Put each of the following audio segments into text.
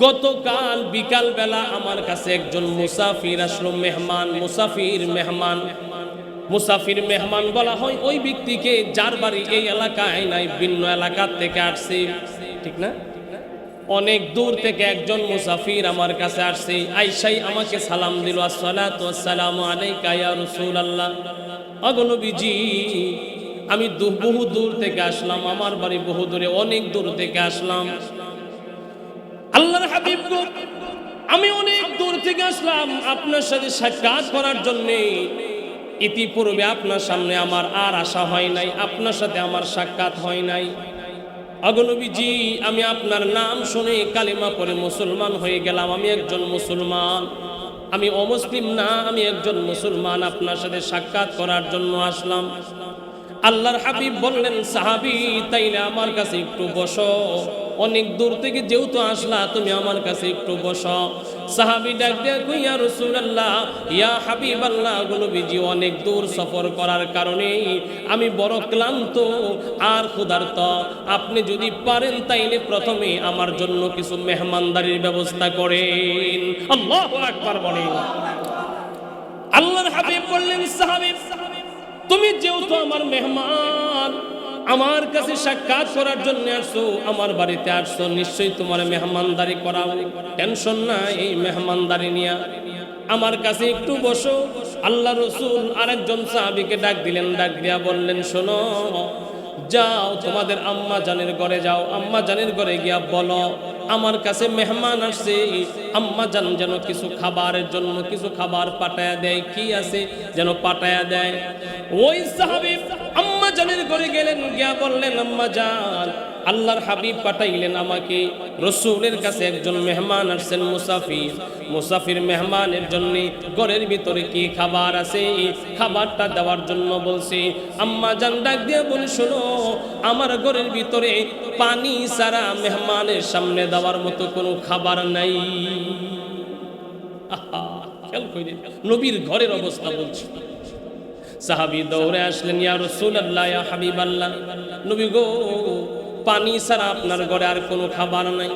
গতকাল বিকাল বেলা আমার কাছে একজন মুসাফির আসলো, মেহমান, মুসাফির মেহমান। মুসাফির মেহমান বলা হয়, ওই ব্যক্তিকে যার বাড়ি এই এলাকায় নাই, ভিন্ন এলাকার থেকে আসছে। ঠিক না? অনেক দূর থেকে একজন মুসাফির আমার কাছে আসছে আইসাই আমাকে সালাম দিল আসসালামু আলাইকা রাসূলুল্লাহ। অগনবীজি আমি বহু দূর থেকে আসলাম, আমার বাড়ি বহু দূরে, অনেক দূর থেকে আসলাম। আল্লাহর হাবিব আমি অনেক দূর থেকে আসলাম আপনার সাথে সাক্ষাৎ করার জন্য। ইতিপূর্বে আপনার সামনে আমার আর আশা হয় নাই, আপনার সাথে আমার সাক্ষাৎ হয় নাই। অগনবীজি আমি আপনার নাম শুনে কালিমা পরে মুসলমান হয়ে গেলাম, আমি একজন মুসলমান। আমি অমুসলিম না, আমি একজন মুসলমান, আপনার সাথে সাক্ষাৎ করার জন্য আসলাম। আল্লাহর হাবিব বললেন, সাহাবি, তাইলে আমার কাছে একটু বসো। অনেক দূর থেকে যেহেতু আসলা, তুমি আমার কাছে একটু বসো। সাহাবি ডাক রাসূলুল্লাহ, ইয়া হাবিবাল্লাহ নবীজি অনেক দূর সফর করার কারণে আমি বড় ক্লান্ত, আর ক্ষুধার্ত। আপনি যদি পারেন তাইলে প্রথমে আমার জন্য কিছু মেহমানদারির ব্যবস্থা করেন। আল্লাহু হাবিব বললেন, সাহাবী, তুমি যেহেতু আমার মেহমান আমার কাছে সাক্ষাৎ করার জন্য আসছো, আমার বাড়িতে আসছো, নিশ্চয়ই তোমার মেহমানদারি করাও। টেনশন না এই মেহমানদারি নিয়ে। আমার কাছে একটু বসো। আল্লাহ রসুল আরেকজন সাহাবিকে ডাক দিলেন, ডাক দিয়া বললেন, শোনো, যাও, তোমাদের আম্মা জানের ঘরে যাও। আম্মা জানের ঘরে গিয়া বলো, আমার কাছে মেহমান আসছে, আম্মা জান যেন কিছু খাবারের জন্য কিছু খাবার পাঠায়া দেয়, কি আছে যেন পাঠায়া দেয়। ওই সাহাবি জানের ঘরে গেলেন, গিয়া বললেন, আম্মা জান, আল্লাহর হাবিব পাঠাইলেন আমাকে। রসুলের কাছে একজন মেহমান আসছেন, মুসাফির। মুসাফির মেহমানের জন্য ঘরের ভিতরে কি খাবার আছে? খাবারটা দেওয়ার জন্য বলছি, আম্মা জান, ডাক দিয়ে বলি, শোনো, আমার ঘরের ভিতরে পানি সারা মেহমানের সামনে দেওয়ার মতো কোনো খাবার নাই। নবীর ঘরের অবস্থা বলছি। সাহাবি দৌড়ে আসলেন, ইয়া রাসূলুল্লাহ, ইয়া হাবিবাল্লাহ, নবী গো, পানি ছাড়া আপনার ঘরে আর কোনো খাবার নাই।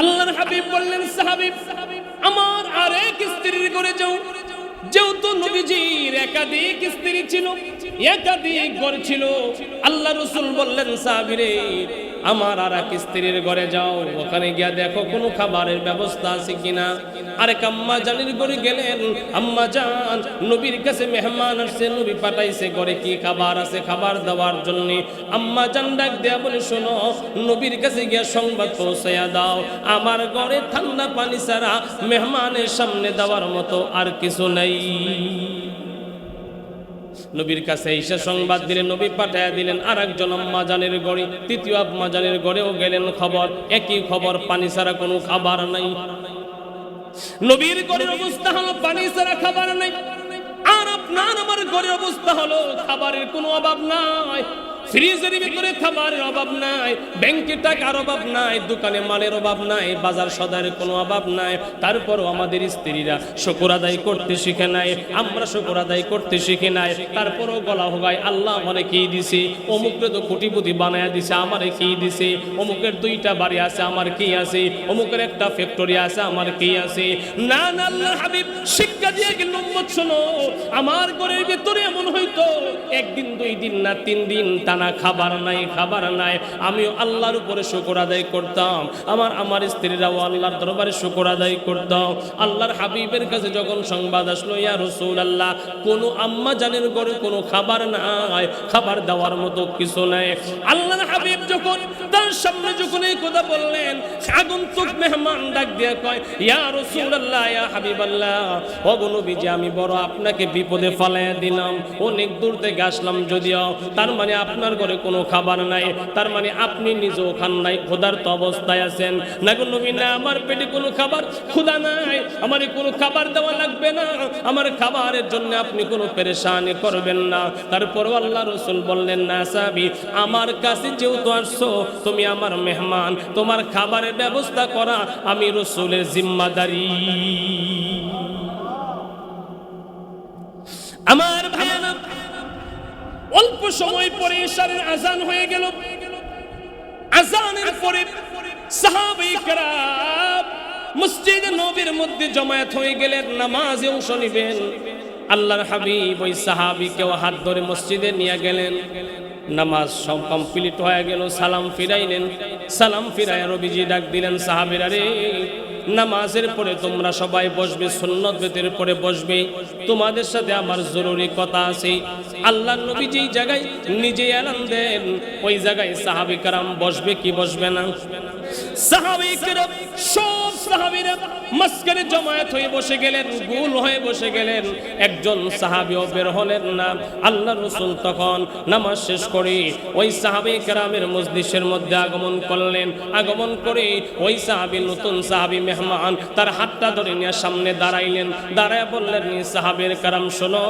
আল্লাহর হাবিব বললেন, সাহাবি, আমার আরেক স্ত্রীর ঘরে যাও। যেহেতু নবীজির একাধিক স্ত্রী ছিল, একাধিক ঘর ছিল, আল্লাহ রসুল বললেন সাহাবিরে আমার আর এক স্ত্রীর ঘরে যাও, ওখানে গিয়া দেখো কোনো খাবারের ব্যবস্থা আছে কিনা। আরেক আম্মা জানির ঘরে গেলেন, আম্মা জান, নবীর কাছে মেহমান আসছে, নবী পাঠাইছে ঘরে কি খাবার আছে খাবার দেওয়ার জন্য। আম্মা জান ডাক দেয়া বলে, শোনো, নবীর কাছে গিয়া সংবাদ পৌঁছাইয়া দাও। আমার ঘরে ঠান্ডা পানি ছাড়া মেহমানের সামনে দেওয়ার মতো আর কিছু নাই। নবীর কাছে এসে সংবাদ দিলেন, নবী পাঠাইয়া দিলেন আর একজন আম্মাজানের গড়ে, তৃতীয় আম্মাজানের গড়েও গেলেন খবর, একই খবর, পানি ছাড়া কোনো খাবার নাই। নবীর গড়ের অবস্থা হলো পানি ছাড়া খাবার নাই। আর আপনার আমার গড়ের অবস্থা হলো খাবারের কোনো অভাব নাই। ফ্রিজের ভিতরে খাবারের অভাব নাই ব্যাংকে টাকার অভাব নাই, দোকানে মালের অভাব নাই, বাজার সদারের কোনো অভাব নাই। তারপরও আমাদের স্ত্রীরা শুকর আদায় করতে শিখে নাই, আমরা শুকর আদায় করতে শিখে নাই। তারপরও গলা হোগায়, আল্লাহ আমারে কি দিছে? অমুকরে তো কোটিপতি বানায়া দিছে, আমারে কি দিছে? অমুকের দুইটা বাড়ি আছে, আমার কি আছে? অমুকের একটা ফ্যাক্টরি আছে, আমার কি আছে? না আল্লাহ হাবিব, শিক্ষা দিয়ে গেল শোনো, আমার ঘরের ভিতরে এমন হইতো, একদিন, দুই দিন না, তিন দিন টানা খাবার নাই খাবার নাই। আমিও আল্লাহর উপরে শুকর আদায় করতাম। আমার আমার স্ত্রীরাও আল্লাহর দরবারে শুকর আদায় করতাম। আল্লাহর হাবিবের কাছে যখন সংবাদ আসলো, ইয়া রসুল আল্লাহ কোনো আম্মা জানের ঘরে কোনো খাবার নাই, খাবার দেওয়ার মতো কিছু নাই। আল্লাহর হাবিব যখন তার সামনে যখন এই কথা বললেন, আগন্তুক মেহমান ডাক দিয়ে কয়, ইয়া রসুল আল্লাহ ইয়া হাবিব আল্লাহ অগনবীজি আমি বড় আপনাকে বিপদে ফালাইয়া দিলাম। অনেক দূর থেকে আসলাম যদিও। তার মানে আপনার ঘরে কোনো খাবার নাই। তার মানে আপনি নিজেও খান নাই ক্ষুধার্ত অবস্থায় আছেন। না গো নবী, না, আমার পেটে কোনো খাবার ক্ষুধা নাই, আমার কোনো খাবার দেওয়া লাগবে না। আমার খাবারের জন্য আপনি কোনো পেরেশানি করবেন না। তারপর আল্লাহ রসুল বললেন, না সাবি আমার কাছে যেহেতু আসছো, তুমি আমার মেহমান, তোমার খাবারের ব্যবস্থা করা আমি রসুলের জিম্মাদারি। আমার ভাইয়ানা অল্প সময় পরে এশারের আজান হয়ে গেল আজানের পরে সাহাবাই کرام মসজিদে নবীর মধ্যে জমায়েত হয়ে গেলেন নামাজে অংশ নিবেন আল্লাহর হাবিব ওই সাহাবিকেও হাত ধরে মসজিদে নিয়ে গেলেন নামাজ সব কমপ্লিট হয়ে গেল সালাম ফিরাইলেন সালাম ফিরাই রবিজি ডাক দিলেন সাহাবিরা রে নামাজের পরে তোমরা সবাই বসবে, সুন্নত বেতের পরে বসবে। তোমাদের সাথে আমার জরুরি কথা আছে। আল্লাহ নবী যেই জায়গায় নিজে এলান দেন ওই জায়গায় সাহাবিকারাম বসবে কি বসবে না? আগমন করলেন। আগমন করে ওই নতুন মেহমান তার হাতটা ধরে নিয়ে সামনে দাঁড়াইলেন। দাঁড়ায় বললেন সাহাবের কারাম, শোনো,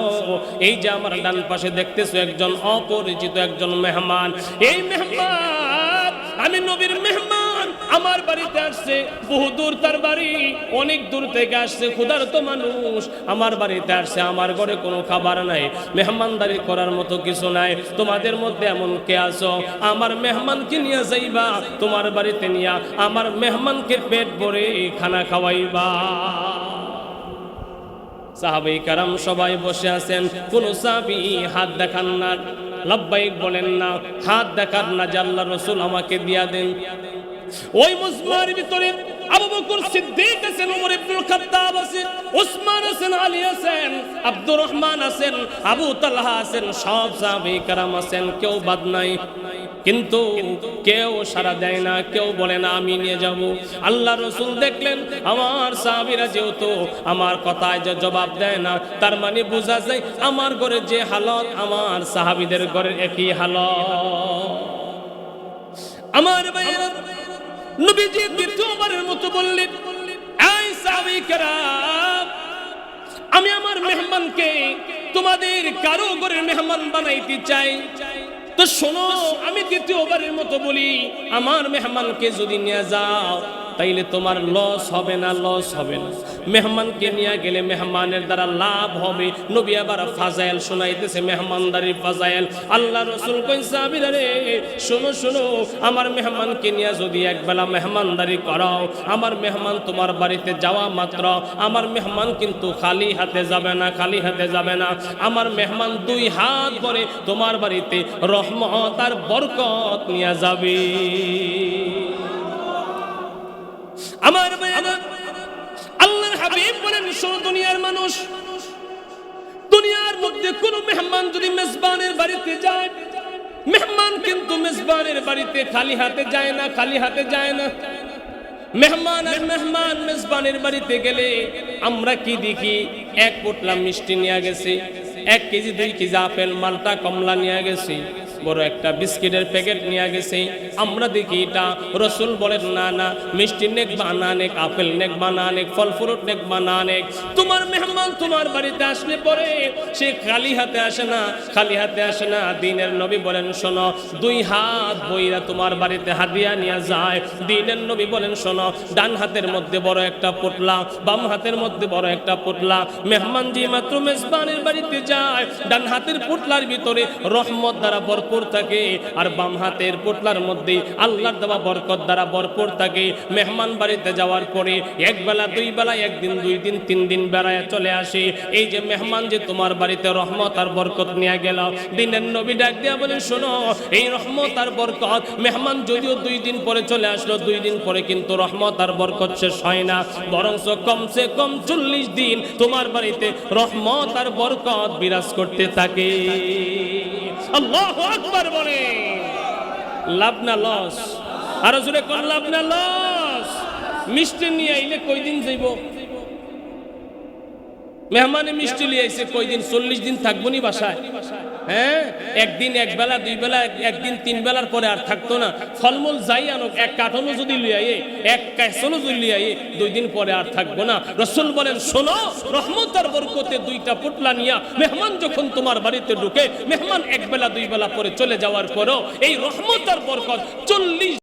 এই যে আমার ডান পাশে দেখতেছো একজন অপরিচিত একজন মেহমান। এই মেহমান, আমি নবীর মেহমান আমার বাড়িতে আসছে, বহু দূর তার বাড়ি, অনেক দূর থেকে আসছে ক্ষুধার্ত মানুষ। আমার বাড়িতে আসছে, আমার ঘরে কোনো খাবার নাই, মেহমানদারি করার মতো কিছু নাই। তোমাদের মধ্যে এমন কে আছো? আমার মেহমানকে নিয়ে যাইবা, তোমার বাড়িতে নিয়া আমার মেহমানকে পেট ভরে খানা খাওয়াইবা। সাহাবি কারাম সবাই বসে আছেন, কোন সাহাবি হাত দেখান না লাব্বাইক বলেন না, হাত দেখান না আল্লাহ রসুল আমাকে দিয়া দেন। ওই মুসমার ভিতরে আবু বকর সিদ্দিক আছেন ওমর ইবনুল খাত্তাব আছেন ওসমান আছেন, আলী আছেন, আব্দুর রহমান আছেন, আবু তালহা আছেন, সব সাহাবী কারাম আছেন, কেউ বাদ নাই। কিন্তু কেউ সারা দেয় না, কেউ বলে না, আমি নিয়ে যাব। আল্লাহ রসুল দেখলেন, আমার সাহাবিরা যেহেতু আমার কথায় যে জবাব দেয় না, তার মানে বোঝা যায় আমার ঘরে যে হালত, আমার সাহাবিদের ঘরের একই হালত। আমার ভাইয়েরা নবীজি দ্বিতীয়বারের মতো বললেন আমি আমার মেহমানকে তোমাদের কারও ঘরের মেহমান বানাইতে চাই। তো শোনো, আমি দ্বিতীয়বারের মতো বলি, আমার মেহমানকে যদি নিয়ে যাও তাইলে তোমার লস হবে না, লস হবে না। মেহমানকে নিয়ে গেলে মেহমানের দ্বারা লাভ হবে। নবী আবার ফাজাইল শোনাইতেছে, মেহমানদারির ফাজাইল। আল্লাহ রসুল কই সাহাবীরা রে, শোনো শোনো, আমার মেহমানকে নিয়ে যদি একবেলা মেহমানদারি করাও, আমার মেহমান তোমার বাড়িতে যাওয়া মাত্র, আমার মেহমান কিন্তু খালি হাতে যাবে না, খালি হাতে যাবে না। আমার মেহমান দুই হাত ভরে তোমার বাড়িতে রহমত আর বরকত নিয়ে যাবে। আমার আল্লাহর হাবিব বলেন, শোনো দুনিয়ার মানুষ, দুনিয়ার মধ্যে কোন মেহমান যদি মেজবানের বাড়িতে যায়, মেহমান কিন্তু মেজবানের বাড়িতে খালি হাতে যায় না, খালি হাতে যায় না। মেহমান আর মেহমান মেজবানের বাড়িতে গেলে আমরা কি দেখি? এক পোটলা মিষ্টি নিয়ে গেছে, এক কেজি, দুই কেজি আপেল, মালটা কমলা নিয়ে গেছে। বড় একটা বিস্কিটের প্যাকেট নিয়ে গেছে। আমরা দেখি এটা রসুল বলেন, না না, মিষ্টি নেক বানা নেক, আপেল নেক বানা নেক, ফল ফ্রুট নেক বানা নেক। তোমার মেহমান তোমার বাড়িতে আসলে পরে সে খালি হাতে আসে না, খালি হাতে আসে না। দিনের নবী বলেন, শোনো, দুই হাত বইরা তোমার বাড়িতে হাদিয়া নিয়ে যায়। দিনের নবী বলেন, শোনো, ডান হাতের মধ্যে বড় একটা পোটলা বাম হাতের মধ্যে বড় একটা পোটলা মেহমান যে মাত্র মেজবানের বাড়িতে যায়, ডান হাতের পোটলার ভিতরে রহমত দ্বারা ভরপুর থাকে আর বাম হাতের পোটলার মধ্যে আল্লাহর দেওয়া বরকত দ্বারা ভরপুর থাকে। মেহমান বাড়িতে যাওয়ার পরে এক বেলা, দুই বেলা, একদিন, দুই দিন, তিন দিন বেড়ায় চলে আসে। এই যে মেহমান যে তোমার বাড়িতে রহমত আর বরকত নিয়ে গেল, দিনের নবী ডাক দিয়া বলে, শোনো, এই রহমত আর বরকত, মেহমান যদিও দুই দিন পরে চলে আসলো, দুই দিন পরে কিন্তু রহমত আর বরকত শেষ হয় না। বরঞ্চ কমসে কম চল্লিশ দিন তোমার বাড়িতে রহমত আর বরকত বিরাজ করতে থাকে। আল্লাহ লস? আরও জোরে কোন লাভ না লস? মিষ্টি নিয়ে আইলে কয়দিন যাইব? মেহমানে মিষ্টি লিয়ে আইছে কয়দিন চল্লিশ দিন থাকব নি বাসায়? হ্যাঁ? একদিন, এক বেলা, দুই বেলা, একদিন, তিন বেলার পরে আর থাকতো না। ফলমূল যাই আনুক, এক কাঠনও যদি লিয়াইয়ে এক কাইসনও যদি লিয়াইয়ে দুই দিন পরে আর থাকব না। রসুল বলেন, শোনো, রহমত আর বরকতে দুইটা পুটলা নিয়া মেহমান যখন তোমার বাড়িতে ঢুকে, মেহমান এক বেলা, দুই বেলা পরে চলে যাওয়ার পরও এই রহমত আর বরকত চল্লিশ